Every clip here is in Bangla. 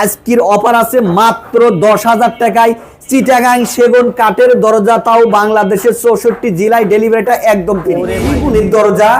আজকের অফার আছে মাত্র দশ হাজার টাকায় চিটাগাং সেগুন কাঠের দরজা তাও বাংলাদেশের চৌষট্টি জেলায় ডেলিভারিটা একদম দরজা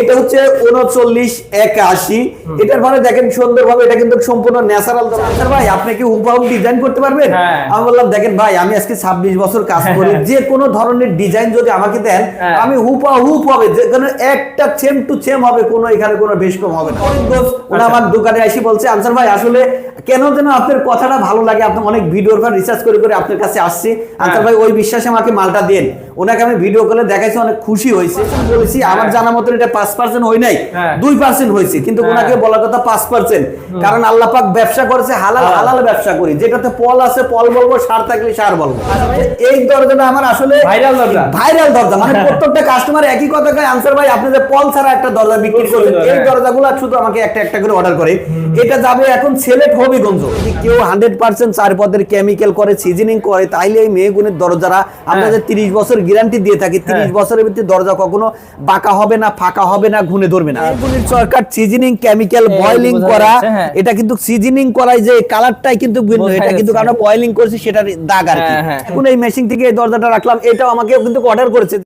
এটা হচ্ছে উনচল্লিশ একাশি। এটার পরে দেখেন সুন্দরভাবে এটা কিন্তু সম্পূর্ণ ন্যাচারাল দরজা। ভাই আপনি কি হুবহু ডিজাইন করতে পারবেন? হ্যাঁ। আমি বললাম দেখেন ভাই আমি আজকে ছাব্বিশ বছর কাজ করি। যে কোনো ধরনের ডিজাইন যদি আমাকে দেন হ্যাঁ। আমি হুপা হুপ হবে। যেখানে একটা সেম টু সেম হবে কোনো এখানে কোনো বেশ কম হবে না। ওরা আচ্ছা। আমার দোকানে এসে বলছে আনসার ভাই আসলে কেন যেন আপনার কথাটা ভালো লাগে আপনি অনেক ভিডিওর পর রিসার্চ করে করে আপনার কাছে আসছি। আনসার ভাই ওই বিশ্বাসে আমাকে মালটা দেন। ওনাকে আমি ভিডিও কলে দেখাইছি অনেক খুশি হয়েছে। বলেছি আমার জানা মতো এটা পাঁচ পার্সেন্ট হয় নাই হ্যাঁ। দুই পার্সেন্ট হয়েছে। কিন্তু হ্যাঁ। ওনাকে বলার কথা পাঁচ পার্সেন্ট কারণ আল্লাহ পাক ব্যবসা করেছে হালাল হালাল। ব্যবসা করি। যেটাতে পল আছে পল বলব সার থাকলে সার বলব। এই দরজাটা আমার আসলে Viral দরজা। ভাইরাল দরজা। মানে প্রত্যেকটা কাস্টমার একই কথা কয় আনসার ভাই আপনি যে পল ছাড়া একটা দরজা বিক্রি খুব করবেন এই হ্যাঁ। দরজাগুলো শুধু আমাকে একটা একটা করে অর্ডার করে। এটা যাবে এখন সিলেট হবিগঞ্জ। কেউ হান্ড্রেড পার্সেন্ট চার পদের কেমিক্যাল করে সিজনিং করে তাইলে এই মেহগুনের দরজারা আমরা যে তিরিশ বছর গ্যারান্টি দিয়ে থাকি তিরিশ হ্যাঁ। বছরের ভিতরে দরজা কখনো বাঁকা হবে না ফাঁকা হবে না ঘুনে ধরবে না মেহগুনির সরকার সিজনিং কেমিক্যাল বয়লিং করা হ্যাঁ। এটা কিন্তু সিজনিং করাই যে কালারটাই কিন্তু ভিন্ন এটা কিন্তু আমরা বয়লিং করছি সেটার দাগ আর কি হ্যাঁ, হ্যাঁ। এখন এই মেশিন থেকে এই দরজাটা রাখলাম এটাও আমাকে কিন্তু অর্ডার করেছে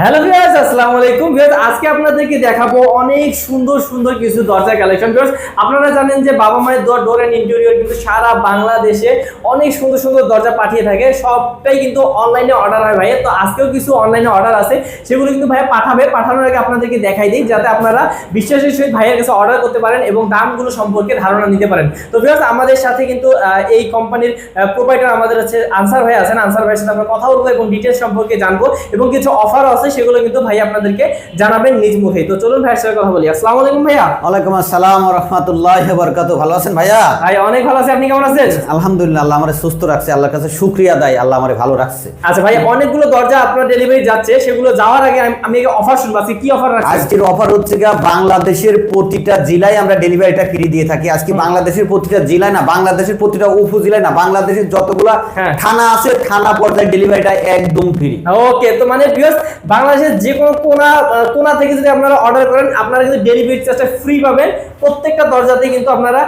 হ্যালো ভিউয়ার্স, আসসালামু আলাইকুম। ভিউয়ার্স, আজকে আপনাদেরকে দেখাবো অনেক সুন্দর সুন্দর কিছু দরজা কালেকশন ভিউয়ার্স, আপনারা জানেন যে বাবা মায়ের দর ডোর এন্ড ইন্টেরিয়র কিন্তু সারা বাংলাদেশে অনেক সুন্দর সুন্দর দরজা পাঠিয়ে থাকে। সবটাই কিন্তু অনলাইনে অর্ডার হয় ভাইয়া। তো আজকেও কিছু অনলাইনে অর্ডার আছে। সেগুলো কিন্তু ভাইয়া পাঠাবে। পাঠানোর আগে আপনাদেরকে দেখাই দিই, যাতে আপনারা বিশ্বাসের সহিত ভাইয়ের কাছে অর্ডার করতে পারেন এবং দামগুলো সম্পর্কে ধারণা নিতে পারেন। তো ভিউয়ার্স, আমাদের সাথে কিন্তু এই কোম্পানির প্রোভাইডার আমাদের হচ্ছে আনসার ভাই আছেন। আনসার ভাইয়ের সাথে আমরা কথা বলব এবং ডিটেলস সম্পর্কে জানব এবং কিছু অফার আছে সেগুলো কিন্তু ভাই আপনাদেরকে জানাবেন নিজ মুখে। তো চলুন ভাইয়ের সাথে কথা বলি। আসসালামু আলাইকুম ভাইয়া। ওয়ালাইকুম আসসালাম রহমতুল্লাহ বরকাত ভালো আছেন ভাইয়া? ভাই অনেক ভালো আছে। আপনি কেমন আছেন? আলহামদুলিল্লাহ আল্লাহ আমার সুস্থ রাখছে আল্লাহর কাছে শুক্রিয়া দেয় আল্লাহ আমার ভালো রাখছে। আচ্ছা ভাই অনেকগুলো দরজা আপনার ডেলিভারি যাচ্ছে সেগুলো যাওয়ার আগে আমি- অফার শুনব। আজকে কি অফার রাখছেন আজকের অফার হচ্ছে গা বাংলাদেশের প্রতিটা জেলায় আমরা ডেলিভারিটা ফ্রি দিয়ে থাকি। আজকে বাংলাদেশের প্রতিটা জেলায় না বাংলাদেশের প্রতিটা উপজেলায় না বাংলাদেশের যতগুলা হ্যাঁ। থানা আছে থানা পর্যায়ে ডেলিভারিটা একদম ফ্রি ওকে তো মানে ভিউয়ার্স বাংলাদেশের যে কোনো কোনা কোনা থেকে যদি আপনারা অর্ডার করেন, আপনারা কিন্তু ডেলিভারি চার্জটা ফ্রি পাবেন। প্রত্যেকটা দরজাতে কিন্তু আপনারা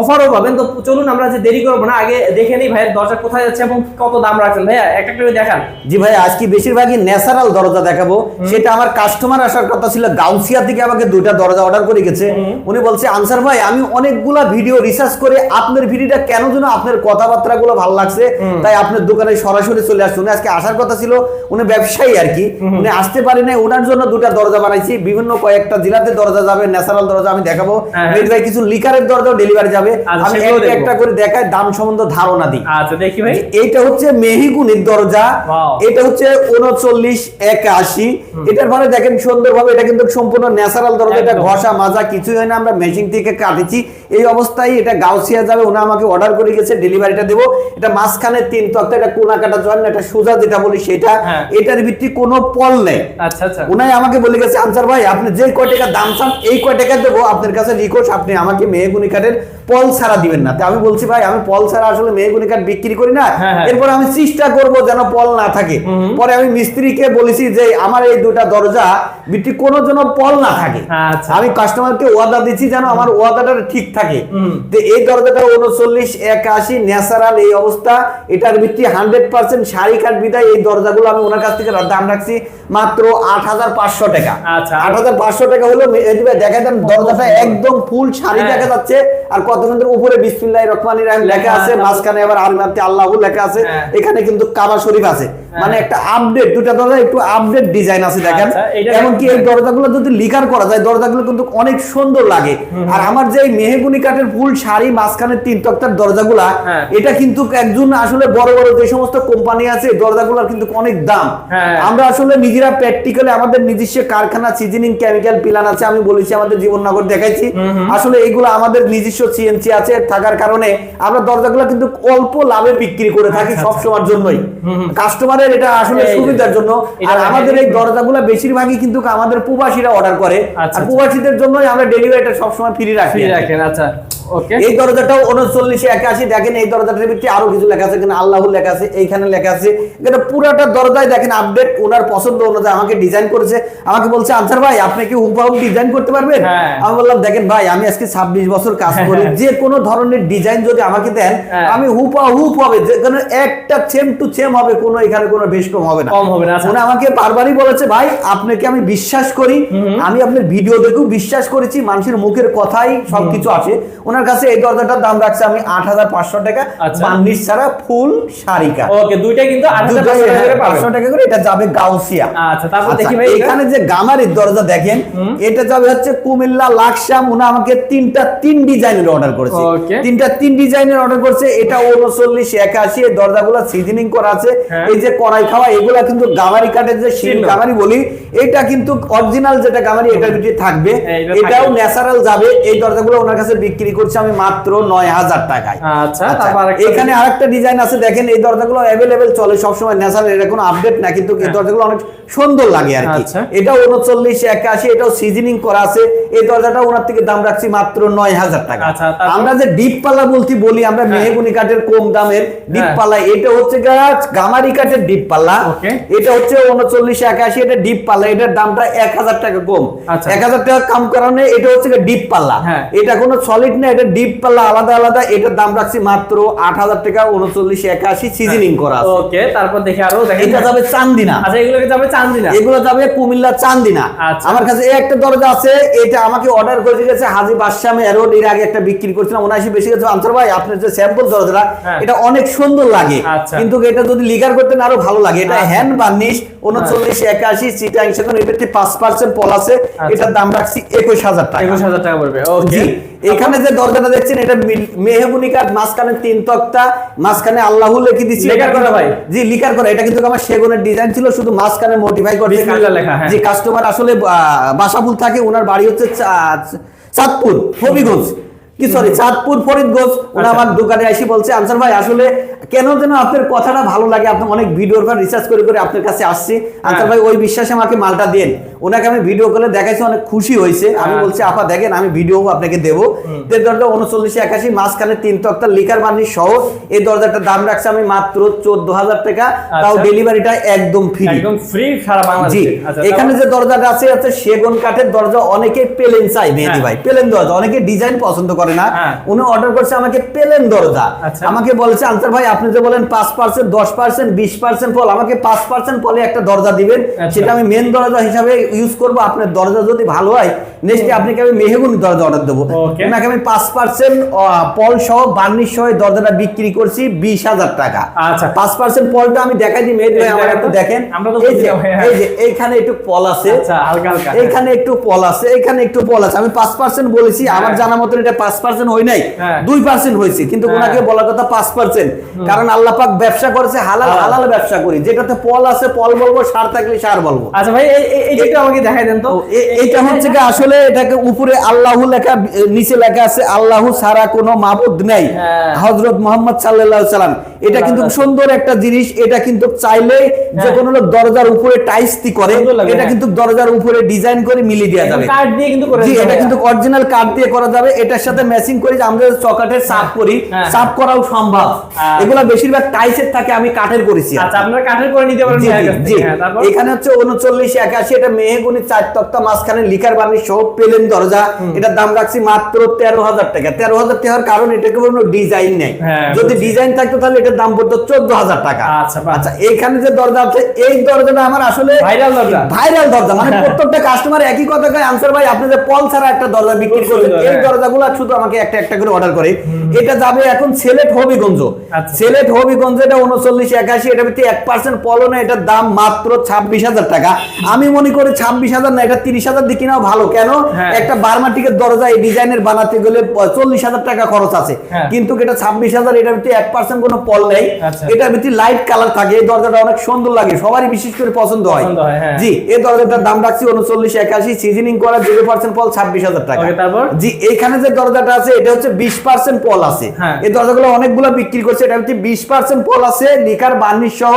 অফারও পাবেন। তো চলুন আমরা যে দেরি করব না আগে দেখে নিই ভাইয়ের দরজা কোথায় যাচ্ছে এবং কত দাম রাখছেন। ভাইয়া একটা করে দেখান। জি ভাই আজকে বেশিরভাগই ন্যাচারাল দরজা দেখাবো। সেটা আমার কাস্টমার আসার কথা ছিল গাউসিয়া থেকে আমাকে দুইটা দরজা অর্ডার করে গেছে। উনি বলছে আনসার ভাই আমি অনেকগুলা ভিডিও রিসার্চ করে আপনার ভিডিওটা কেন যেন আপনার কথাবার্তা গুলো ভালো লাগছে? তাই আপনার দোকানে সরাসরি চলে আসছে। উনি আজকে আসার কথা ছিল উনি ব্যবসায়ী আর কি। উনি আসতে পারি নাই ওনার জন্য দুটা দরজা বানাইছি। বিভিন্ন কয়েকটা জেলাতে দরজা যাবে ন্যাচারাল দরজা আমি দেখাবো। হ্যাঁ। ভাই কিছু লিকারের ডেলিভারি যাবে। আচ্ছা, আমি একটা একটা করে দাম সম্বন্ধে ধারণা দিই। আচ্ছা দেখি ভাই। এইটা হচ্ছে মেহিগুনির দরজা। এটা হচ্ছে উনচল্লিশ একাশি। এটার পরে দেখেন সুন্দরভাবে এটা কিন্তু সম্পূর্ণ ন্যাচারাল দরজা। এটা ঘষা মাজা কিছুই হয় না। আমরা মেশিন থেকে কাটেছি। এই অবস্থায় এটা গাউসিয়া যাবে ওনা আমাকে অর্ডার করে গেছে ডেলিভারিটা দেবো। এটা মাঝখানে তিন তক্তা এটা কোনা কাটা জয়েন এটা সোজা যেটা বলি সেটা হ্যাঁ। এটার ভিত্তি কোনো পল নেই। আচ্ছা আচ্ছা। উনাই আমাকে বলে গেছে আনসার ভাই আপনি যে কয় টাকা দাম চান এই কয় টাকা দেবো আপনার কাছে রিকোয়েস্ট আপনি আমাকে মেহগুনি কাঠের পল ছাড়া দিবেন না। তো আমি বলছি ভাই আমি পল ছাড়া আসলে মেহগুনি কাঠ বিক্রি করি না। হ্যাঁ, হ্যাঁ। এরপর আমি চেষ্টা করব যেন পল না থাকে। পরে আমি মিস্ত্রিকে বলেছি যে আমার এই দুটা দরজা বিক্রি কোনো যেন পল না থাকে। আচ্ছা। আমি কাস্টমারকে ওয়াদা দিচ্ছি যেন আমার ওয়াদাটা ঠিক থাকে। হুম। তো এই দরজাটা উনচল্লিশ একাশি ন্যাচারাল এই অবস্থা। এটার ভিত্তি হান্ড্রেড পার্সেন্ট শাড়ি কাঠ বিদায়। এই দরজাগুলো আমি ওনার কাছ থেকে দাম রাখছি মাত্র আট হাজার পাঁচশো টাকা। আচ্ছা। আট হাজার পাঁচশো টাকা হলো দেখা দেন দরজাটা একদম ফুল শাড়ি হ্যাঁ। দেখা যাচ্ছে। আর কত সুন্দর উপরে বিসমিল্লাহ রহমানির রহিম লেখা আছে। মাঝখানে আবার আলমাতে আল্লাহ লেখা আছে। হ্যাঁ। এখানে কিন্তু কাবা শরীফ আছে। মানে একটা আপডেট দুটা দরজা একটু আপডেট ডিজাইন আছে দেখেন। আচ্ছা, এটা এমনকি এই দরজাগুলো যদি লিকার করা যায় দরজাগুলো কিন্তু অনেক সুন্দর লাগে। আর আমার যে মেহগুনি কাঠের ফুল শাড়ি মাঝখানে তিন তক্তার দরজাগুলা হ্যাঁ। এটা কিন্তু একজন আসলে বড় বড় যে সমস্ত কোম্পানি আছে দরজাগুলোর কিন্তু অনেক দাম। হ্যাঁ। আমরা আসলে নিজেরা প্র্যাকটিক্যালি আমাদের নিজস্ব কারখানা সিজনিং কেমিক্যাল প্ল্যান আছে আমি বলেছি আমাদের জীবননগর দেখাইছি। আসলে এগুলো আমাদের নিজস্ব সিএনসি আছে থাকার কারণে আমরা দরজাগুলো কিন্তু অল্প লাভে বিক্রি করে থাকি আচ্ছা, সব সময়ের কাস্টমারের এটা আসলে সুবিধার জন্য। আর আমাদের এই দরজাগুলো বেশিরভাগই কিন্তু আমাদের প্রবাসীরা অর্ডার করে। আচ্ছা, আর প্রবাসীদের জন্যই আমরা ডেলিভারিটা সবসময় ফ্রি রাখি রাখেন আচ্ছা. এই দরজাটাও উনচল্লিশে একাশি দেখেন এই দরজাটার ভিতরে আরও কিছু লেখা আছে এখানে আল্লাহ লেখা আছে এইখানে লেখা আছে। এখানে পুরাটা দরজায় দেখেন আপডেট ওনার পছন্দ অনুযায়ী আমাকে ডিজাইন করেছে। আমাকে বলছে আনসার ভাই আপনি কি হুবহু ডিজাইন করতে পারবেন? হ্যাঁ। আমি বললাম দেখেন ভাই আমি আজকে ছাব্বিশ বছর কাজ করি। যে কোনো ধরনের ডিজাইন যদি আমাকে দেন হ্যাঁ। আমি হুপা হুপ হবে যেখানে একটা সেম টু সেম হবে কোনো এখানে কোনো বেশ কম হবে না। কম হবে না, আচ্ছা। উনি আমাকে বারবারই বলেছে ভাই আপনাকে আমি বিশ্বাস করি। আমি আপনার ভিডিও দেখেও বিশ্বাস করেছি মানুষের মুখের কথাই সবকিছু আছে। ওনার কাছে এই দরজাটার দাম রাখছে আমি আট হাজার পাঁচশো টাকা আচ্ছা। বান্নিশ ছাড়া ফুল শাড়িকা ওকে দুইটা কিন্তু পাঁচশো টাকা করে এটা যাবে গাউসিয়া। আচ্ছা তারপর আচ্ছা, দেখি ভাই এখানে যে গামারির দরজা দেখেন এটা যাবে হচ্ছে কুমিল্লা লাকসাম উনি আমাকে তিনটা তিন ডিজাইনের অর্ডার করেছে। তিনটা তিন ডিজাইনের অর্ডার করছে এটা উনচল্লিশ একাশি এই দরজাগুলো সিজনিং করা আছে। হ্যাঁ। এই যে কড়াই খাওয়া এগুলা কিন্তু গামারি কাঠের যে শিল গামারি বলি এটা কিন্তু অরিজিনাল যেটা গামারি এটার ভিতরে থাকবে। হ্যাঁ, এটাও ন্যাচারাল যাবে এই দরজাগুলো ওনার কাছে বিক্রি করছে। আমি মাত্র নয় হাজার টাকায়। আচ্ছা আচ্ছা, এখানে আরেকটা ডিজাইন আছে দেখেন এই দরজাগুলো অ্যাভেলেবেল চলে সবসময় ন্যাচারাল এটা কোনো আপডেট না কিন্তু এই দরজাগুলো অনেক সুন্দর লাগে আর কি। আচ্ছা। এটা উনচল্লিশ একাশি এটাও সিজনিং করা আছে। এই দরজাটা ওনার থেকে দাম রাখছি মাত্র নয় হাজার টাকা। আমরা যে ডিপ পাল্লা বলতে বলি আমরা হ্যাঁ। মেহগুনি কাঠের কম দামের ডিপ হ্যাঁ। পাল্লা। এটা হচ্ছে গামারি কাঠের ডিপ পাল্লা। এটা হচ্ছে উনচল্লিশ একাশি এটা ডিপ পাল্লা। এটার দামটা এক হাজার টাকা কম। এক হাজার টাকা কম কারণে এটা হচ্ছে ডিপ পাল্লা। হ্যাঁ। এটা কোনো সলিড না এটা ডিপ পাল্লা আলাদা আলাদা এটার দাম রাখছি মাত্র আট হাজার টাকা উনচল্লিশ একাশি সিজনিং করা ওকে তারপর দেখি আরও এটা যাবে চান্দিনা। আচ্ছা এগুলোকে যাবে চান্দিনা? এগুলো যাবে কুমিল্লা চান্দিনা। আচ্ছা। আমার কাছে এই একটা দরজা আছে এটা আমাকে অর্ডার করে গেছে হাজি বাদশাহ রোডের আগে একটা বিক্রি করছিলাম উনাশি বেশি গেছে। আনসার ভাই আপনার যে স্যাম্পল দরজাটা হ্যাঁ। এটা অনেক সুন্দর লাগে। আচ্ছা। কিন্তু এটা যদি লিগার করতেন আরও ভালো লাগে। এটা আচ্ছা। হ্যান্ড বার্নিশ উনচল্লিশ একাশি চিটাং সেখানে এটাতে পাঁচ পার্সেন্ট পল আছে। আচ্ছা। এটার দাম রাখছি একুশ হাজার টাকা। একুশ হাজার টাকা পড়বে জি এখানে যে দরজাটা দেখছেন এটা মিল- মেহগুনি কাঠ মাঝখানে তিন তক্তা মাঝখানে আল্লাহ লিখে দিচ্ছি লেখার করা ভাই? জি লিকার করা। এটা কিন্তু আমার সেগুনের ডিজাইন ছিল শুধু মাঝখানে মোটিফাই করে লেখা, হ্যাঁ। জি কাস্টমার আসলে আহ, বাসাপুর থাকে ওনার বাড়ি হচ্ছে চাঁদপুর হবিগঞ্জ। কি সরি চাঁদপুর ফরিদগঞ্জ ওনা আচ্ছা। আমার দোকানে এসে বলছে আনসার ভাই আসলে কেন যেন আপনার কথাটা ভালো লাগে? আপনি অনেক ভিডিওর পর রিসার্চ করে করে আপনার কাছে আসছি। আনসার হ্যাঁ। ভাই ওই বিশ্বাসে আমাকে মালটা দেন। ওনাকে আমি ভিডিও দেখাইছি অনেক খুশি হয়েছে। আমি আচ্ছা। বলছি আপা দেখেন আমি ভিডিও আপনাকে দেবো। দরজা উনচল্লিশ একাশি মাঝখানে তিন তক্তা লিকার সহ এই দরজাটার দাম রাখছে আমি মাত্র চোদ্দ হাজার টাকা তাও আচ্ছা। ডেলিভারিটা একদম ফ্রি একদম ফ্রি সারা আচ্ছা এখানে যে দরজাটা আছে সেগুন কাঠের দরজা অনেকে পেলেন চাই মেহেদি হ্যাঁ। ভাই। পেলেন দরজা অনেকে ডিজাইন পছন্দ করে না হ্যাঁ। উনি অর্ডার করছে আমাকে পেলেন দরজা আচ্ছা। আমাকে বলেছে আনসার ভাই আপনি যে বলেন পাঁচ পার্সেন্ট দশ পার্সেন্ট বিশ পার্সেন্ট ফল আমাকে পাঁচ পার্সেন্ট ফলে একটা দরজা দিবেন আচ্ছা। সেটা আমি মেন দরজা হিসাবে ইউজ করব আপনার দরজা যদি ভালো হয় নেক্সট আপনাকে আমি মেহগুনি দরজা অর্ডার দেবো. ওনাকে আমি পাঁচ পার্সেন্ট পল সহ বার্নিশ সহ দরজাটা বিক্রি করছি বিশ হাজার টাকা আচ্ছা। পাঁচ পার্সেন্ট পলটা আমি দেখাই দিই মেহেদি ভাই আমার একটু দেখেন এই যে হ্যাঁ। এই যে এইখানে একটু পল আছে আচ্ছা হালকা হালকা এইখানে একটু পল আছে এখানে একটু পল আছে আমি পাঁচ পার্সেন্ট বলেছি আমার জানা মতো এটা পাঁচ পার্সেন্ট হয় নাই হ্যাঁ। দুই পার্সেন্ট হয়েছে কিন্তু হ্যাঁ। ওনাকে বলার কথা পাঁচ পার্সেন্ট কারণ আল্লাহ পাক ব্যবসা করেছে হালাল হালাল। ব্যবসা করি যেটাতে পল আছে পল বলব সার থাকলে সার বলব আচ্ছা ভাই এই- এই- এই যেটা আমাকে দেখাই দেন তো এ- এইটা হচ্ছে কি আসলে এটাকে উপরে আল্লাহ লেখা নিচে লেখা আছে আল্লাহ ছাড়া কোনো মাবুদ নেই হ্যাঁ। হযরত মোহাম্মদ সাল্লাল্লাহু সাল্লাম এটা কিন্তু সুন্দর একটা জিনিস এটা কিন্তু চাইলে যে। কোনো লোক দরজার উপরে টাইস করে এটা। কিন্তু দরজার উপরে ডিজাইন করে মিলিয়ে দেওয়া যাবে কার্ড দিয়ে কিন্তু এটা কিন্তু অরিজিনাল কাঠ দিয়ে করা যাবে এটার সাথে ম্যাচিং করে যে আমরা চকাটের সাফ করি হ্যাঁ। সাফ করাও সম্ভব। আচ্ছা। এগুলা বেশিরভাগ টাইসের থাকে আমি কাঠের করেছি আচ্ছা আপনারা কাঠের করে নিতে পারেন জি। হ্যাঁ, এখানে হচ্ছে উনচল্লিশ একাশি এটা মেহেগুনি চার তক্তা মাঝখানে লিকার বানি সহ পেলেন দরজা। এটার দাম রাখছি মাত্র তেরো হাজার টাকা। তেরো হাজার টাকার কারণ এটাকে কোনো ডিজাইন নেই। হ্যাঁ, যদি ডিজাইন থাকতো তাহলে এটার দাম পড়তো চোদ্দ হাজার টাকা। আচ্ছা, আচ্ছা এখানে যে দরজা আছে এই দরজাটা আমার আসলে ভাইরাল দরজা। ভাইরাল দরজা। মানে প্রত্যেকটা কাস্টমার একই কথা কয় আনসার ভাই আপনি যে পল ছাড়া একটা দরজা বিক্রি সুন্দর, এই হ্যাঁ। দরজাগুলো শুধু আমাকে একটা একটা করে অর্ডার করে এটা যাবে এখন সিলেট হবিগঞ্জ। সিলেট হবিগঞ্জ এটা উনচল্লিশ একাশি এটা ভিত্তি এক পার্সেন্ট পলো না এটার দাম মাত্র ছাব্বিশ হাজার টাকা আমি মনে করি ছাব্বিশ হাজার না এটা তিরিশ হাজার দিয়ে কিনাও ভালো কেন হ্যাঁ। একটা বার্মাটিকের দরজা এই ডিজাইনের বানাতে গেলে চল্লিশ হাজার টাকা খরচ আছে হ্যাঁ। কিন্তু এটা ছাব্বিশ হাজার এটার ভিত্তি এক পার্সেন্ট কোনো পল নেই আচ্ছা। এটার ভিত্তি লাইট কালার থাকে এই দরজাটা অনেক সুন্দর লাগে সবারই বিশেষ করে পছন্দ হয় হয়। জি এই দরজাটার দাম রাখছি উনচল্লিশ একাশি সিজনিং করা জিরো পার্সেন্ট পল ছাব্বিশ হাজার টাকা? জি এইখানে যে দরজাটা আছে এটা হচ্ছে বিশ পার্সেন্ট পল আছে। হ্যাঁ। এই দরজাগুলো অনেকগুলো বিক্রি করছে এটা হচ্ছে বিশ পার্সেন্ট ফল আছে লিকার বার্নিশ সহ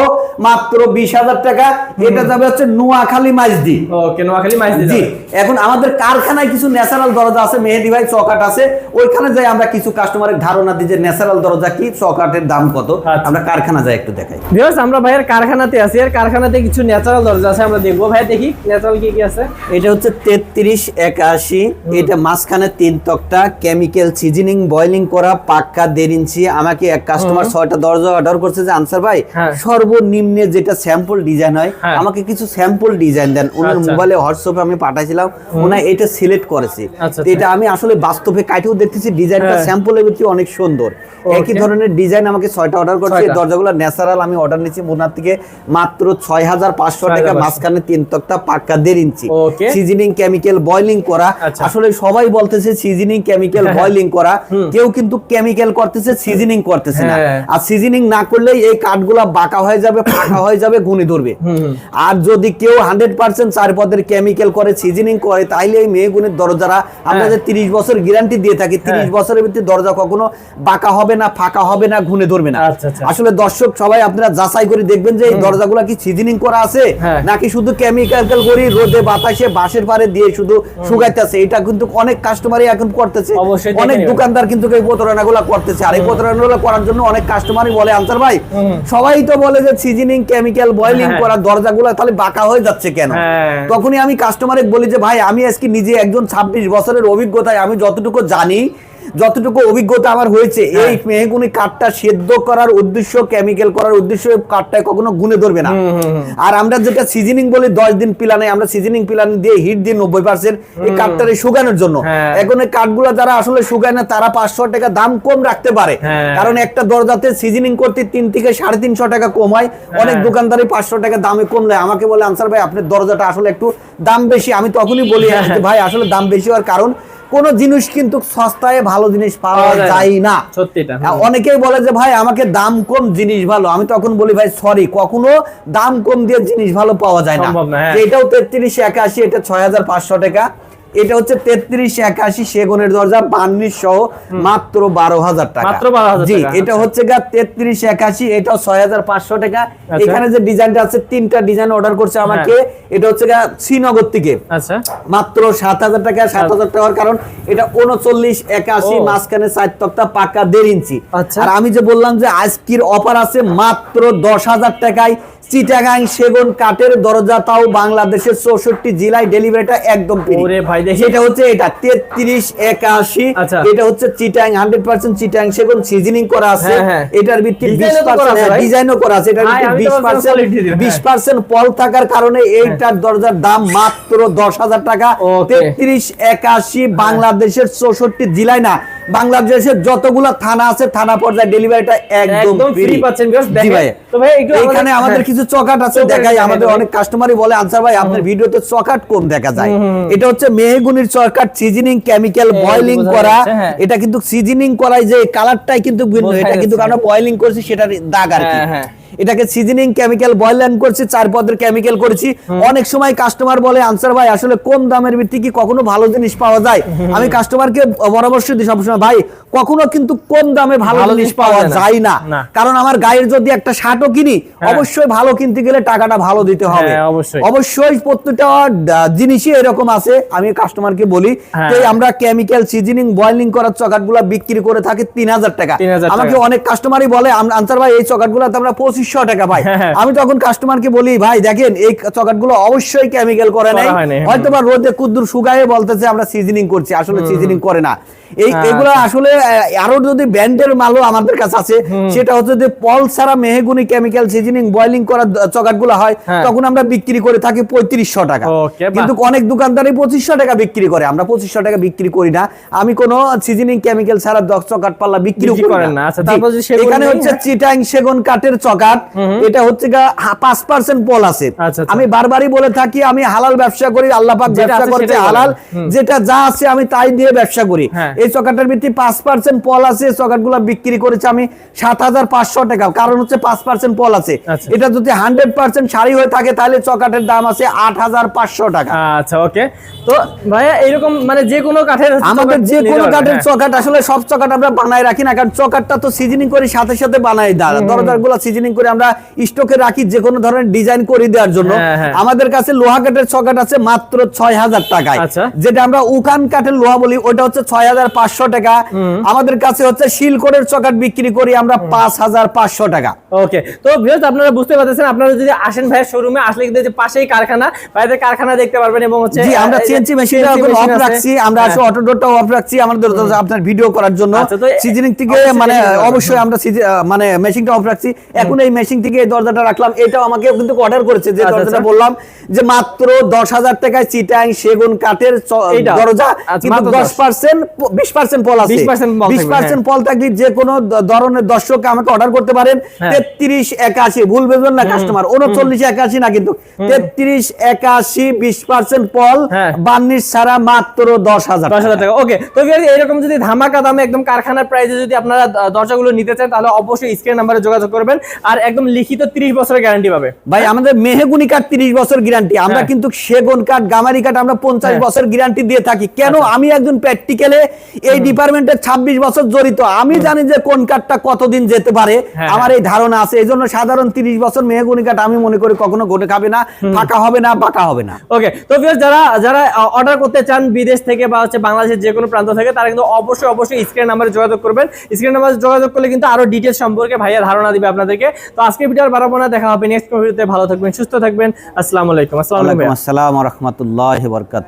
মাত্র বিশ হাজার টাকা। এটা যাবে হচ্ছে নোয়াখালী মাইজদি। ওকে নোয়াখালী মাইজ জি। এখন আমাদের কারখানায় কিছু ন্যাচারাল দরজা আছে মেহেদি ভাই চকাট আছে ওইখানে যাই আমরা কিছু কাস্টমারের ধারণা দিই যে ন্যাচারাল দরজা কি চকাটের দাম কত। আচ্ছা। আমরা কারখানা যাই একটু দেখাই। ভিউয়ার্স আমরা ভাইয়ের কারখানাতে আছি আর কারখানাতে কিছু ন্যাচারাল দরজা আছে আমরা দেখব। ভাই দেখি ন্যাচারাল কি কি আছে। এটা হচ্ছে তেত্রিশ একাশি এটা মাঝখানে তিন তক্তা কেমিক্যাল সিজনিং বয়লিং করা পাক্কা দেড় ইঞ্চি। আমাকে এক কাস্টমার ছয়টা দরজা অর্ডার করছে যে আনসার ভাই হ্যাঁ। সর্বনিম্নে যেটা স্যাম্পল ডিজাইন হয় হ্যাঁ। আমাকে কিছু স্যাম্পল ডিজাইন দেন। ওনার আচ্ছা। মোবাইলে হোয়াটসঅ্যাপে আমি পাঠাইছিলাম ওনা এটা সিলেক্ট করেছি। আচ্ছা, এটা আমি আসলে বাস্তবে কাটেও দেখতেছি ডিজাইনটা। স্যাম্পলের ভিতরে অনেক সুন্দর। একই ধরনের ডিজাইন আমাকে ছয়টা অর্ডার করছে দরজাগুলো ন্যাচারাল আমি অর্ডার নিচ্ছি ওনার থেকে মাত্র ছয় হাজার পাঁচশো টাকা মাঝখানে তিন তক্তা পাক্কা দেড় ইঞ্চি। সিজনিং কেমিক্যাল বয়লিং করা। আচ্ছা। আসলে সবাই বলতেছে সিজনিং কেমিক্যাল হ্যাঁ, বয়লিং করা কেউ কিন্তু কেমিক্যাল করতেছে সিজনিং করতেছে না। হ্যাঁ। আর সিজনিং না করলেই এই কাঠগুলা বাঁকা হয়ে যাবে ফাঁকা হয়ে যাবে গুণে ধরবে। আর যদি কেউ হান্ড্রেড পার্সেন্ট চার পদের কেমিক্যাল করে সিজনিং করে তাইলে এই মেয়ে গুণের দরজারা আমরা যে তিরিশ বছর গ্যারান্টি দিয়ে থাকি তিরিশ হ্যাঁ। বছরের ভিতরে দরজা কখনো বাঁকা হবে না ফাঁকা হবে না গুণে ধরবে না। আচ্ছা, আচ্ছা। আসলে দর্শক সবাই আপনারা যাচাই করে দেখবেন যে এই দরজাগুলা কি সিজনিং করা আছে হ্যাঁ। নাকি শুধু কেমিক্যাল করি রোদে বাতাসে বাঁশের পারে দিয়ে শুধু শুকাইতেছে? এটা কিন্তু অনেক কাস্টমারই এখন করতেছে। অনেক দোকানদার কিন্তু এই প্রতারণাগুলো করতেছে। আর এই প্রতারণাগুলো করার জন্য অনেক কাস্টমারই বলে আনসার ভাই সবাই তো বলে যে সিজনিং কেমিক্যাল বয়লিং করার দরজা দরজাগুলো তাহলে বাঁকা হয়ে যাচ্ছে কেন? হ্যাঁ। তখনই আমি কাস্টমারে বলি যে ভাই আমি আজকে নিজে একজন ছাব্বিশ বছরের অভিজ্ঞতায় আমি যতটুকু জানি যতটুকু অভিজ্ঞতা আমার হয়েছে হ্যাঁ। এই মেহগুনি কাঠটা সেদ্ধ করার উদ্দেশ্য কেমিক্যাল করার উদ্দেশ্য কাঠটায় কখনো গুনে ধরবে না। আর আমরা যেটা সিজনিং বলি দশ দিন পিলানে আমরা সিজনিং পিলান দিয়ে হিট দিই নব্বই পার্সেন্ট এই কাঠটারে শুকানোর জন্য হ্যাঁ। এখন এই কাঠগুলো যারা আসলে শুকায় না তারা পাঁচশো টাকা দাম কম রাখতে পারে হ্যাঁ। কারণ একটা দরজাতে সিজনিং করতে তিন থেকে সাড়ে তিনশো টাকা কম হয় অনেক হ্যাঁ। দোকানদারি পাঁচশো টাকা দামে কম নেয় আমাকে বলে আনসার ভাই আপনার দরজাটা আসলে একটু দাম বেশি আমি তখনই বলি হ্যাঁ। ভাই আসলে দাম বেশি হওয়ার কারণ কোন জিনিস কিন্তু সস্তায় ভালো জিনিস পাওয়া যায় না। আর অনেকেই বলে যে ভাই আমাকে দাম কম জিনিস ভালো। আমি তখন বলি ভাই সরি কখনো দাম কম দিয়ে জিনিস ভালো পাওয়া যায় না। হ্যাঁ। এটাও তেত্রিশ একাশি এটা ছয় হাজার পাঁচশো টাকা। এটা হচ্ছে তেত্রিশ একাশি সেগুনের দরজা বান্নিশ সহ মাত্র বারো হাজার টাকা জি এটা আচ্ছা। হচ্ছে গা তেত্রিশ একাশি এটাও ছয় হাজার পাঁচশো টাকা আচ্ছা। এখানে যে ডিজাইনটা আছে তিনটা ডিজাইন অর্ডার করছে আমাকে এটা হচ্ছে গা শ্রীনগর থেকে আচ্ছা মাত্র সাত হাজার টাকা সাত হাজার টাকার কারণ এটা উনচল্লিশ একাশি মাঝখানে চার তক্তা পাকা দেড় ইঞ্চি। আর আমি যে বললাম যে আজকের অফার আছে মাত্র দশ হাজার টাকায় চিটাগাং সেগুন কাঠের দরজা তাও বাংলাদেশের চৌষট্টি জেলায় ডেলিভারিটা একদম। ভাই। সেটা হচ্ছে এটা তেত্রিশ একাশি আচ্ছা। এটা হচ্ছে চিটাং হান্ড্রেড পার্সেন্ট চিটাং সেগুন সিজনিং করা আছে হ্যাঁ, হ্যাঁ। এটার ভিত্তি বিশ Design ও করা আছে, পার্সেন্ট ভাই? ডিজাইনও করা আছে এটার ভাই, ভিত্তি আমি তো বিশ পার্সেন্ট হ্যাঁ। পল থাকার কারণে এইটার দরজার দাম মাত্র দশ হাজার টাকা Okay. তেত্রিশ একাশি বাংলাদেশের চৌষট্টি জেলায় না বাংলাদেশের যতগুলো থানা আছে থানা পর্যায়ে ডেলিভারিটা একদম ফ্রি পাচ্ছেন জি ভাই এইখানে আমাদের- হ্যাঁ। কিছু চকাট আছে দেখাই দেখাই আমাদের অনেক কাস্টমারই বলে আনসার ভাই আপনার ভিডিওতে চকাট কম দেখা যায়। এটা হচ্ছে মেহগুনির চকাট সিজনিং কেমিক্যাল বয়লিং করা হ্যাঁ। এটা কিন্তু সিজনিং করাই যে কালারটাই কিন্তু ভিন্ন এটা কিন্তু। কারণ বয়লিং করছি সেটার দাগ আর কি হ্যাঁ, হ্যাঁ। এটাকে সিজনিং কেমিক্যাল বয়লিং করছি চার পদের কেমিক্যাল করেছি। অনেক সময় কাস্টমার বলে আনসার ভাই আসলে কম দামের ভিত্তি কি কখনো ভালো জিনিস পাওয়া যায়? আমি কাস্টমারকে পরামর্শ দিই সবসময় ভাই কখনো কিন্তু কম দামে ভালো জিনিস পাওয়া যায় না। কারণ আমার গায়ের যদি একটা শার্টও কিনি হ্যাঁ। অবশ্যই ভালো কিনতে গেলে টাকাটা ভালো দিতে হবে। হ্যাঁ, অবশ্যই। প্রত্যেকটা জিনিসই এরকম আছে। আমি কাস্টমারকে বলি হ্যাঁ। যে আমরা কেমিক্যাল সিজনিং বয়লিং করার চকাটগুলো বিক্রি করে থাকি তিন হাজার টাকা। আমাকে অনেক কাস্টমারই বলে আনসার ভাই এই চকাটগুলো আমরা পঁচিশশো টাকা পাই হ্যাঁ। আমি তখন কাস্টমারকে বলি ভাই দেখেন এই চকাটগুলো অবশ্যই কেমিক্যাল করে নাই। হ্যাঁ। হয়তো বা রোদে কুদ্দুর সুগায়ে বলতেছে আমরা সিজনিং করছি। আসলে সিজনিং করে না। এই এগুলো আচ্ছা। আসলে আরও যদি ব্র্যান্ডের মালও আমাদের কাছে আছে সেটা হচ্ছে যে পল ছাড়া মেহগুনি কেমিক্যাল সিজনিং বয়লিং করা চকাটগুলো হয় হ্যাঁ। তখন আমরা বিক্রি করে থাকি পঁয়ত্রিশশো টাকা। কিন্তু অনেক দোকানদারই পঁচিশশো টাকা বিক্রি করে। আমরা পঁচিশশো টাকা বিক্রি করি না। আমি কোনো সিজনিং কেমিক্যাল ছাড়া দশ চকাট পাল্লা বিক্রি করেন না। আচ্ছা, এখানে হচ্ছে হ্যাঁ। চিটাং সেগুন কাঠের চকাট এটা হচ্ছে পাঁচ পার্সেন্ট পল আছে। আচ্ছা। আমি বারবারই বলে থাকি আমি হালাল ব্যবসা করি আল্লাহ পাক ব্যবসা করতে হালাল। যেটা যা আছে আমি তাই দিয়ে ব্যবসা করি। হ্যাঁ। এই চকাটার ভিত্তি পাঁচ পার্সেন্ট পল আছে চকাটগুলো বিক্রি করেছে আমি সাত হাজার পাঁচশো টাকা কারণ হচ্ছে পাঁচ পার্সেন্ট পল আছে আচ্ছা। এটা যদি হান্ড্রেড পার্সেন্ট শাড়ি হয়ে থাকে তাহলে চকাটের দাম আছে আট হাজার পাঁচশো টাকা আচ্ছা ওকে তো ভাইয়া এইরকম মানে যে কোনো কাঠের আমাদের যে কোনো কাঠের হ্যাঁ। চকাট আসলে সব চকাট আমরা বানায় রাখি না কারণ চকাটটা তো সিজনিং করে সাথে সাথে বানাই দেয় দরজারগুলো সিজনিং করে আমরা স্টকে রাখি যে কোনো ধরনের ডিজাইন করে দেওয়ার জন্য হ্যাঁ, হ্যাঁ। আমাদের কাছে লোহা কাঠের চকাট আছে মাত্র ছয় হাজার টাকায় আচ্ছা। যেটা আমরা উকান কাঠের লোহা বলি ওটা হচ্ছে ছয় হাজার পাঁচশো টাকা। আমাদের কাছে হচ্ছে শিলকোটের চকাট বিক্রি করি আমরা পাঁচ হাজার পাঁচশো টাকা। ওকে তো ভিউয়ার্স আপনারা বুঝতে পারতেছেন আপনারা যদি আসেন ভাইয়ের শোরুমে আসলে কিন্তু যে পাশেই কারখানা ভাইদের কারখানা দেখতে পারবেন এবং হচ্ছে জি আমরা সিএনসি মেশিনটা অফ রাখছি আমরা হ্যাঁ। আসলে অটো ডোরটা অফ রাখছি আমাদের আপনার ভিডিও করার জন্য। আচ্ছা, সিজনিং থেকে অবশ্যই মানে অবশ্যই আমরা মানে মেশিনটা অফ রাখছি। এখন এই মেশিন থেকে এই দরজাটা রাখলাম এটাও আমাকে কিন্তু অর্ডার করেছে যে আচ্ছা, দরজাটা আচ্ছা। বললাম যে মাত্র দশ হাজার টাকায় চিটাং সেগুন কাঠের দরজা আচ্ছা, কিন্তু দশ। পার্সেন্ট বিশ পার্সেন্ট পল আছে। বিশ পার্সেন্ট পল থাকলে যে কোনো ধরনের দর্শক আমাকে অর্ডার করতে পারেন হ্যাঁ। তেত্রিশ একাশি ভুল বুঝবেন না কাস্টমার উনচল্লিশ একাশি না কিন্তু তেত্রিশ একাশি বিশ পার্সেন্ট পল হ্যাঁ। বার্নিশ ছাড়া মাত্র দশ হাজার দশ হাজার টাকা। ওকে তো এরকম যদি ধামাকা দামে একদম কারখানার প্রাইসে যদি আপনারা দরজাগুলো নিতে চান তাহলে অবশ্যই স্ক্রিন নাম্বারে যোগাযোগ করবেন। আর একদম লিখিত 30 বছরের গ্যারান্টি পাবে। ভাই আমাদের মেহেগুনি কাঠ তিরিশ বছর গ্যারান্টি আমরা হ্যাঁ। কিন্তু সেগুন কাঠ গামারি কাঠ আমরা পঞ্চাশ হ্যাঁ। বছর গ্যারান্টি দিয়ে থাকি। কেন? আমি একজন প্র্যাকটিক্যালে এই ডিপার্টমেন্টে ছাব্বিশ বছর জড়িত। আমি জানি যে কোন কাঠটা কতদিন যেতে পারে হ্যাঁ, আমার এই ধারণা আছে। এই জন্য সাধারণ তিরিশ বছর মেহেগুনি কাঠ আমি মনে করি কখনো ঘটে খাবে না ফাঁকা হবে না বাঁকা হবে না। ওকে তো যারা যারা অর্ডার করতে চান বিদেশ থেকে বা হচ্ছে বাংলাদেশের যে কোনো প্রান্ত থেকে তারা কিন্তু অবশ্যই অবশ্যই স্ক্রিন নাম্বারে যোগাযোগ করবেন। স্ক্রিন নাম্বারে যোগাযোগ করলে কিন্তু আরও ডিটেলস সম্পর্কে ভাইয়া ধারণা দিবে আপনাদেরকে। তো আজকে ভিডিও আর বাড়াবো না দেখা হবে নেক্সট ভিডিওতে ভালো থাকবেন সুস্থ থাকবেন। আসসালামু আলাইকুম। আসসালামু আলাইকুম। আসসালাম রহমতুল্লাহ বরকাত